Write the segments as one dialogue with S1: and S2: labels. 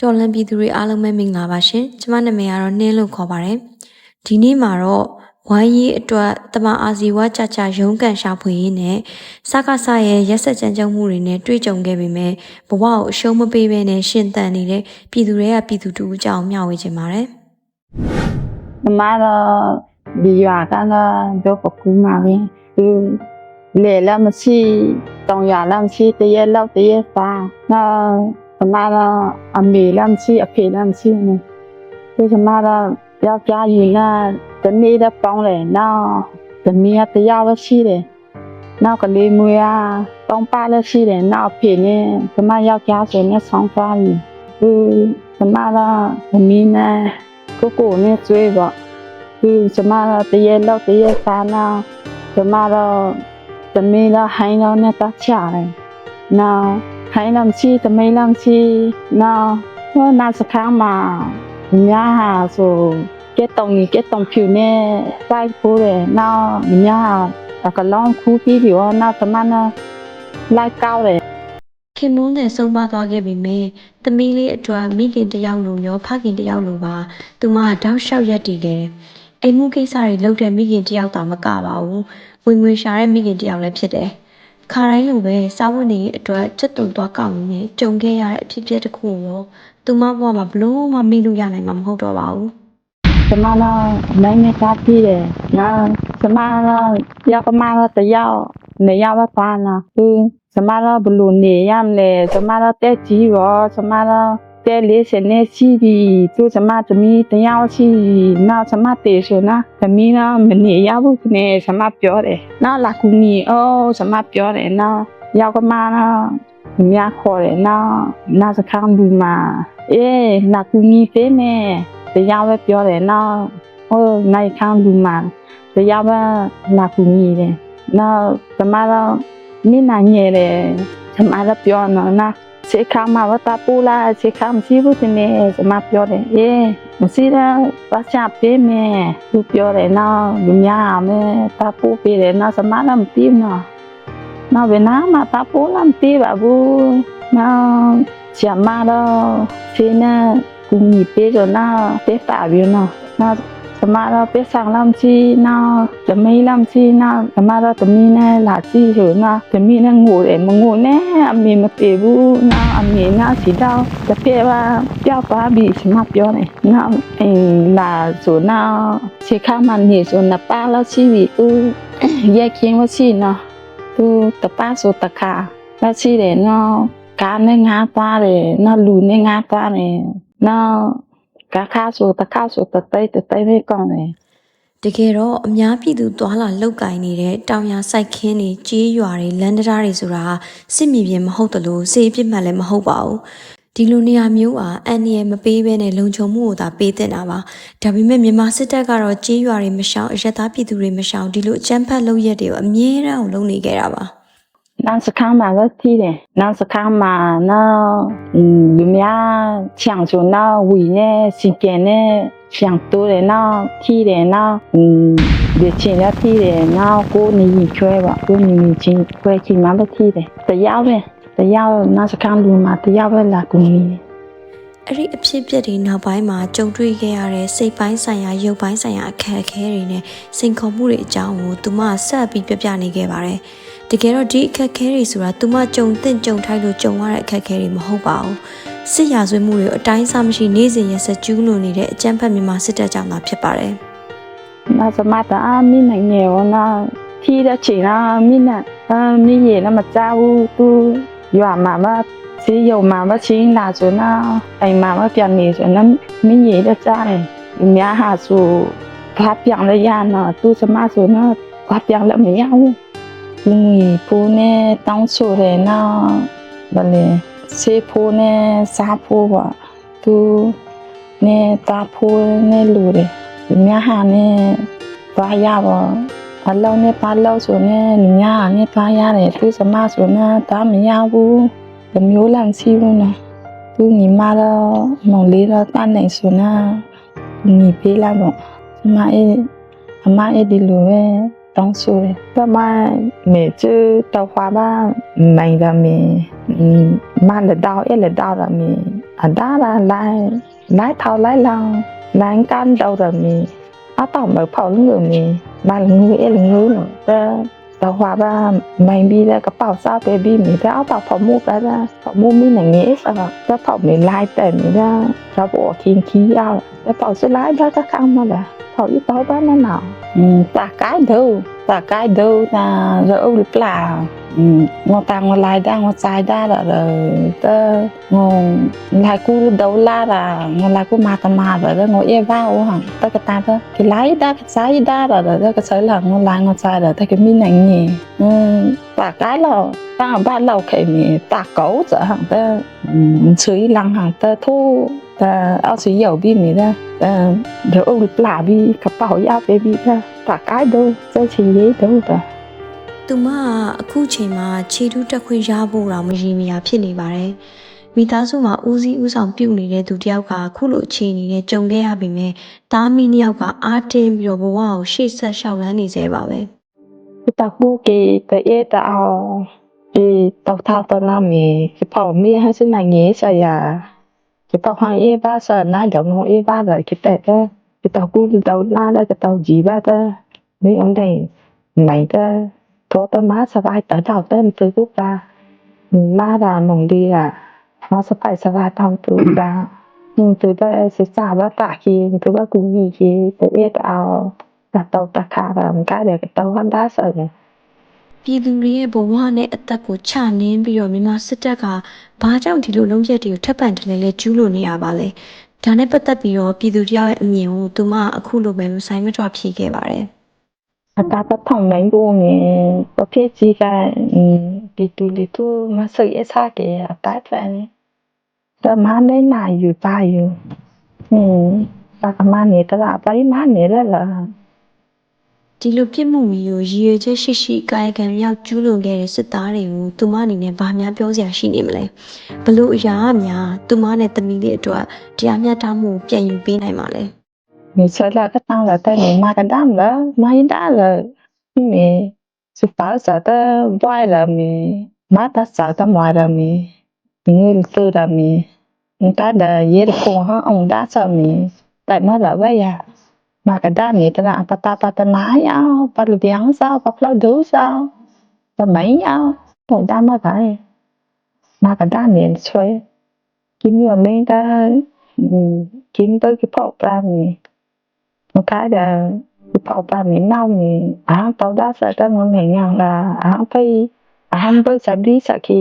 S1: တော်လန်ပြည်သူတွေအားလုံးပဲမင်္ဂလာပါရှင်။ကျွန်မနာမည်ကတော့နှင်းလို့ခေါ်ပါတယ်။ဒီနေ့မှာတော့ဝိုင်းရေးအတွက်တမအာစီဝါကြကြရုံးကန်ရှာဖွေရင်းနဲ့စကားဆရဲ့ရက်ဆက်ကြမ်းကြုတ်မှုတွေနဲ့တွေ့ကြုံခဲ့ပေမဲ့ဘဝကိုအရှုံးမပေးဘဲနဲ့ရှင်သန်နေတဲ့ပြည်သူတွေကပြည်သူတူအကြောင်းမျှဝေခြင်းပါတယ်။
S2: မမတော့ဒီရွာကတော့ဒုပကူမှာပဲဒီလေလာမရှိတောင်ရလာမရှိတရက်လောက်တရက်ပါ။ငါ 了么去，阿皮了么去呢？为什么的要加油呢？等你的帮嘞，那等你要得要了去嘞，那个你妹啊，帮爸了去嘞，那皮呢，他妈要加水呢，长发里，嗯，他妈的，我们呢？ ကိုကိုနဲ့ကျွေးပေါ့ဒီကျမတော့တရေလောက်တရေစားနာကျမတော့သမီးတော့ဟိုင်းတော့နဲ့တချတယ်နော်ဟိုင်းတော့ချီသမီးတော့ချီနော်ဟောနာစခါမှာညာဟာဆိုကဲတုံကြီးကဲတုံဖြူနဲ့စိုက်ဖို့တယ်နော်ညာဟာကလောင်းခူးပြီးပြီးတော့နောက်သမနာလိုက်ကောက်တယ်
S1: ခင်မုန်းနဲ့ဆုံးပါသွားခဲ့ပေမဲ့သမီးလေးအတွက်မိခင်တစ်ယောက်လိုရောဖခင်တစ်ယောက်လိုပါသူမကတောက်လျှောက်ရက်တည်ခဲ့တယ်အိမ်မှုကိစ္စတွေလုပ်တဲ့မိခင်တစ်ယောက်တောင်မကပါဘူးဝင်ငွေရှာတဲ့မိခင်တစ်ယောက်လည်းဖြစ်တယ် ခါတိုင်းလိုပဲစားဝတ်နေရေးအတွက်စက်တုံသွားကောက်ရင်းနဲ့ကြုံခဲ့ရတဲ့အဖြစ်အပျက်တစ်ခုကိုတော့သူမဘဝမှာဘလို့မှမေ့လို့ရနိုင်မှာမဟုတ်တော့ပါဘူး
S2: ကျမတော့နိုင်နေသားပြီးတယ်နော်ကျမတော့ရောက်မှတော့တယောက်နေရောက်တော့ပါနော်ဒီကျမတော့ဘလို့နေရမလဲကျမတော့တက်ကြီးရောကျမတော့ တဲ့လေးစနေရှိပြီသူကျမသမီးတယောက်ရှိနောက်ကျမတေဆိုနော်သမီးတော့မနေရဘူးခနဲ့ကျမပြောတယ်နောက်လာကူမီအိုးကျမပြောတယ်နော်ရောက်မှတော့မြားခေါ်တယ်နော်နောက်စခန်းဒီမှာအေးလာကူမီပေးမယ်တရားပဲပြောတယ်နော်ဟိုနိုင်ခန်းလူမှာတရားပဲလာကူညီတယ်နော်ကျမတော့မိနိုင်ရတယ်ကျမတော့ပြောနော်နော် စေခါမှာဝတာပူလာစေခါမရှိဘူးတင်နေကျမပြောတယ်အေးမရှိတော့ဘာချပေးမယ်သူပြောတယ်နော်လူများမယ်တာပူပေးတယ်နော်ကျမတော့မသိဘူးနော်နော်ဘယ်နာမှာတာပူလာမသိပါဘူးနော်ကျမတော့စေနဲ့ကူညီပေးကြနာပေးပါပြီနော်နော် ကျမတော့ပေးဆောင်လမ်းချီနော်တမီးလမ်းချီနော်ကျမတော့တမီးနဲ့လာကြည့်ဆိုနော်တမီးနဲ့ငိုတယ်မငိုနဲ့အမေမပြေဘူးနော်အမေနော်စီတော့တစ်ဖက်ပါပြောက်သွားပြီကျမပြောတယ်နော်အင်းလာဆိုနော်ခြေခါမှနေဆိုနှစ်ပါးလောက်ရှိပြီသူရက်ခင်းဝရှိနော်သူတပါးဆိုတခါလောက်ရှိတယ်နော်ကားနဲ့ငါးသွားတယ်နော်လူနဲ့ငါးသွားတယ်နော က်ကခါဆိုတခါဆိုတသိတသိပဲကောင်းတယ်
S1: တကယ်တော့အများပြည်သူသွာလာလောက်ကင်နေတဲ့တောင်ယာစိုက်ခင်းတွေကြေးရွာတွေလမ်းတရားတွေဆိုတာစစ်မြေပြင်မဟုတ်တလို့စေအပြစ်မှတ်လည်းမဟုတ်ပါဘူးဒီလိုနေရာမျိုးဟာအန်နီယမပေးဘဲနဲ့လုံခြုံမှုကိုသာပေးတင်တာပါဒါပေမဲ့မြန်မာစစ်တပ်ကတော့ကြေးရွာတွေမရှောင်အရက်သားပြည်သူတွေမရှောင်ဒီလိုအကြမ်းဖက်လုပ်ရက်တွေကိုအမြဲတမ်းလုပ်နေကြတာပါ
S2: နောက်စခန်းမှာလည်းထီးတယ်နောက်စခန်းမှာနောက်လူများချောင်ဆိုနောက်ဝီနဲ့စင်ကြယ်နဲ့ချောင်တိုးတယ်နောက်ထီးတယ်နောက်ဒီချင်းလည်းထီးတယ်နောက်ကိုနေရင်ချွဲပါကိုနေရင်ချင်းခွဲချင်းမှလည်းထီးတယ်တရားပဲတရားနောက်စခန်းလူမှာတရားပဲလာကူနေတယ်
S1: အဲ့ဒီအဖြစ်အပျက်တွေနောက်ပိုင်းမှာကြုံတွေ့ခဲ့ရတဲ့စိတ်ပိုင်းဆိုင်ရာရုပ်ပိုင်းဆိုင်ရာအခက်အခဲတွေနဲ့စိန်ခေါ်မှုတွေအကြောင်းကိုသူမဆက်ပြီးပြပြနေခဲ့ပါတယ်။ တကယ်တော့ဒီအခက်အခဲတွေဆိုတာသူမကြုံသင့်ကြုံထိုက်လို့ကြုံရတဲ့အခက်အခဲတွေမဟုတ်ပါဘူး။စစ်ရာဇဝတ်မှုတွေကိုအတိုင်းအဆမရှိနေစဉ်ရက်ဆက်ကျူးလွန်နေတဲ့အကြမ်းဖက်မြန်မာစစ်တပ်ကြောင့်သာဖြစ်ပါတယ်။
S2: 那什么的啊，米那年我那提的钱啊，米那啊米也那么早都有妈妈只有妈妈钱拿着那，哎妈妈变你说那米也的在，人家还说他变了呀呢，都什么说那他变了没有， လူငွေပိုးနဲ့တောင်းဆိုတယ်နော်ဗလဲဆေးဖိုးနဲ့စားဖိုးပါသူနဲ့တာဖိုးနဲ့လူတွေများဟာနဲ့ပါရပါအလုံးနဲ့ပါလောက်ဆိုနဲ့လူများဟာနဲ့ပါရတယ်သူစမဆိုနဲ့တာမရဘူးလူမျိုးလန့်စီဘူးနော်သူညီမတော့မောင်လေးတော့တတ်နိုင်ဆိုနဲ့ညီပေးလိုက်တော့ဒီမအေးအမအေးဒီလိုပဲ တ 当初的，那么每次到花吧，买的米，嗯，买了到一了到的米，啊，到了来来头来浪，来干到的米，啊，到没跑那个米，买了那个一了那个的。到花吧，买米的个包沙 baby 米的，啊，到跑木的啦，跑木米那个啥，แล้ว跑米来的米的，เราบอกทิ้งขี้ยาวแล้ว跑是来的ก็ข้ามมาแล้ว เขาอีเป้าบ้านนั่นน่ะอืมตากายดูตากายดูนะเราเอาหรือเปล่าอืมงอตางงอลายได้งอใจได้ละเลยเตงงลายกูเดาลาละงอลายกูมาตมาละแล้วงอเอว้าหังตะกตาเตกิไลได้ก็ใจได้ละแล้ว Ừ, ta cái đâu, ta cái đâu, ta rỡ lụp là ừ, ngô ta ngô lại đa ngô trái đa là là ta ngô lại cú đầu la là ngô lại cú mà ta mà là là ngô ye vào hả? Ta cái ta ta cái lái đa cái trái đa là là cái sợi là ngô lại ngô trái là ta cái mi này nhỉ? Ừ, ta cái là ta ba lâu cái mi ta cấu giờ hả ta 吹浪哈的土，呃，二水有比你的，嗯，然后拉比个包压比比的，大概都在前也都的。
S1: သူမအခုချိန်မှာခြေထူးတက်ခွင့်ရဖို့တော့မရည်မရဖြစ်နေပါတယ်။မိသားစုမှာဦးစီးဦးဆောင်ပြုနေတဲ့သူတယောက်ကခုလိုအခြေအနေနဲ့ကြုံခဲ့ရပေမဲ့တားမိနှစ်ယောက်ကအားတင်းပြီးတော့ဘဝကိုရှေ့ဆက်လျှောက်လန်းနေစေပါပဲ။
S2: ဒီတကူကေတဲ့တဲ့အောင် ဒီတော့ထားတော့နာမီဒီပေါ့မီဟစနိုင်ငေးဆရာဒီပေါ့ဟန်အေးပါဆနာကြောင့်အေးပါတော့ကိတဲ့ဒီတော့ကူဒီတော့လာတော့တော့ကြည်ပါတဲ့ဒီအန်တဲ့နိုင်တဲ့တော့တမစပိုက်တော့တဲ့သူကလာတာမုံဒီอ่ะမစပိုက်စပါတောင်းသူကသူတဲ့စစ်စားပါတာကြီးသူကကူကြီးကြီးတအေးတအောင်တတော့တခါတော့
S1: ပြည်သူတွေရဲ့ဘဝနဲ့အသက်ကိုချနင်းပြီးတော့မြန်မာစစ်တပ်ကဘာကြောင့်ဒီလိုလုံးရက်တွေကိုထပ်ပံတလဲလဲကျူးလို့နေရပါလဲဒါနဲ့ပတ်သက်ပြီးတော့ပြည်သူတယောက်ရဲ့အမြင်ကိုသူမကအခုလိုပဲမဆိုင်မတွဖြေခဲ့ပါတယ်
S2: အတာပထောင်နိုင်ဘူးမြေပဖေးကြီးကဒီတူလီတူမဆိတ်အစားကေအတိုက်ဖန်တမနေနိုင်ယူပါယူဟင်းတာကမနေတလားပရိမနေရလား
S1: ဒီလိုပြစ်မှုမျိုးကိုရည်ရွယ်ချက်ရှိရှိကာယကံမြောက်ကျူးလွန်ခဲ့တဲ့စစ်သားတွေကိုသူမအနေနဲ့ဗာများပြောစရာရှိနေမလဲဘလို့အရာများသူမနဲ့တမီးလေးအတွက်တရားမျှတမှုကိုပြန်ယူပေးနိုင်မှာလဲ
S2: နေချလာကတောင်းလာတဲ့နေမှာကဒမ်လားမိုင်းဒါလားမြေစပါစားတဲ့ဘွိုင်လာမြေမတာစားတဲ့မွာရမြေဒီလိုတူရမြေတာဒရေခုံဟာအောင်ဒါဆမီတိုက် Makadamita patapatanaya o, palobihasa o, papalaudosa o, pamaia o, tonga da mavay. Makadamy iha soa iha, kiniha menta kini beo kipaopa amy mikada kipaopa aminao ampy aho lasa cái ngomenia la là cái cái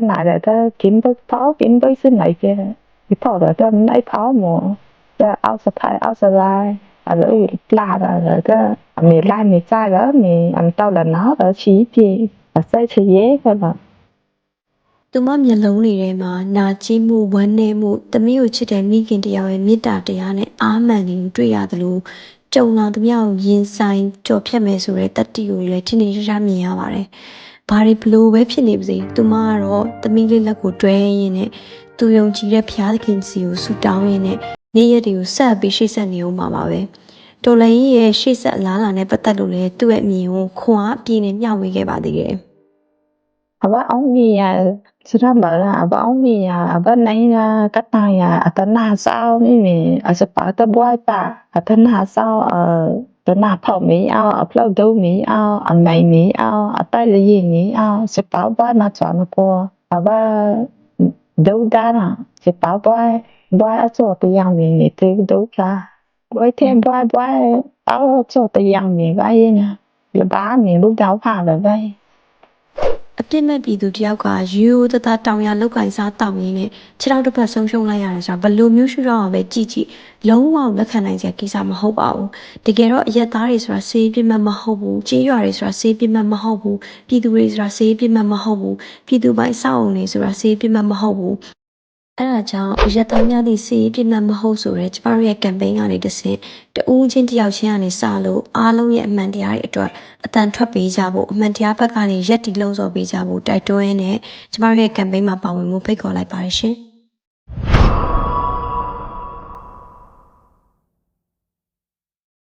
S2: i là ta kiếm tới la kiếm tới la lại kia kipaopa iny beo ta lấy aminay paomo. 这二十排二十来，啊，就有拉的那个，没拉没在了，没俺到了哪的区别，啊，再吃也个了。
S1: သူမမျက်လုံးလေးထဲမှာနာကျင်မှုဝမ်းနည်းမှုတမီးကိုချစ်တဲ့မိခင်တယောက်ရဲ့မေတ္တာတရားနဲ့အာမန်ကိုတွေ့ရသလိုကြုံလာသူများကိုရင်ဆိုင်ကြော်ဖြတ်မယ်ဆိုတဲ့တတိကိုလည်းချင်းချင်းရရမြင်ရပါတယ်။ဘာတွေဘလို့ပဲဖြစ်နေပါစေသူမကတော့တမီးလေးလက်ကိုတွဲရင်းနဲ့သူယုံကြည်တဲ့ဖျားသခင်စီကိုဆူတောင်းရင်းနဲ့ နေ့ရက်တွေကိုဆက်ပြီးရှေ့ဆက်နေအောင်ပါပါပဲ။တော်လည်းရဲ့ရှေ့ဆက်အလားလာနဲ့ပတ်သက်လို့လည်းသူ့ရဲ့အမြင်ကိုခွန်အားအပြည့်နဲ့မျှဝေခဲ့ပါသေးတယ်။
S2: အဘအောင်မီယာစရမလာအဘအောင်မီယာအဘနိုင်ယာကတယာအတနာဆောမီမီအစပါတဘွိုင်ပါအတနာဆောအတနာဖောက်မီအောအဖလောက်ဒုံမီအောအမိုင်မီအောအတိုက်လျင်မီအောစပါဘာနာချောနပေါ်အဘဒုဒါနာစပါဘွိုင် ဘွိုင်အစောတရားမီနေတေဒုကာဘွိုင်တဲ့ဘွိုင်ဘွိုင်အောအစောတရားမီဘာရင်ရဘာမီလူတောက်ဖာလည်းပဲ
S1: အပြစ်မဲ့ပြည်သူတယောက်ကရိုးရိုးသားသားတောင်ရလောက်ကင်စားတောင်းရင်းနဲ့ခြေထောက်တစ်ဖက်ဆုံးရှုံးလိုက်ရတယ်ဆိုတော့ဘယ်လိုမျိုးရှိတော့ပဲကြည်ကြည်လုံးဝလက်ခံနိုင်စရာကိစ္စမဟုတ်ပါဘူးတကယ်တော့အရက်သားတွေဆိုတာစေးပြစ်မဲ့မဟုတ်ဘူးကြေးရွာတွေဆိုတာစေးပြစ်မဲ့မဟုတ်ဘူးပြည်သူတွေဆိုတာစေးပြစ်မဲ့မဟုတ်ဘူးပြည်သူပိုင်းစောက်အောင်တွေဆိုတာစေးပြစ်မဲ့မဟုတ်ဘူး အဲ့ဒါကြောင့်အရက်သားများသည့်စေးပြစ်မဲ့မဟုတ်ဆိုရဲကျမတို့ရဲ့ campaign ကနေတစ်ဆင့်တဦးချင်းတယောက်ချင်းကနေစလို့အားလုံးရဲ့အမှန်တရားတွေအတွက်အတန်ထွက်ပေးကြဖို့အမှန်တရားဘက်ကနေရက်တီလုံးစော်ပေးကြဖို့တိုက်တွန်းရင်းနဲ့ကျမတို့ရဲ့ campaign မှာပါဝင်မှုဖိတ်ခေါ်လိုက်ပါတယ်ရှင်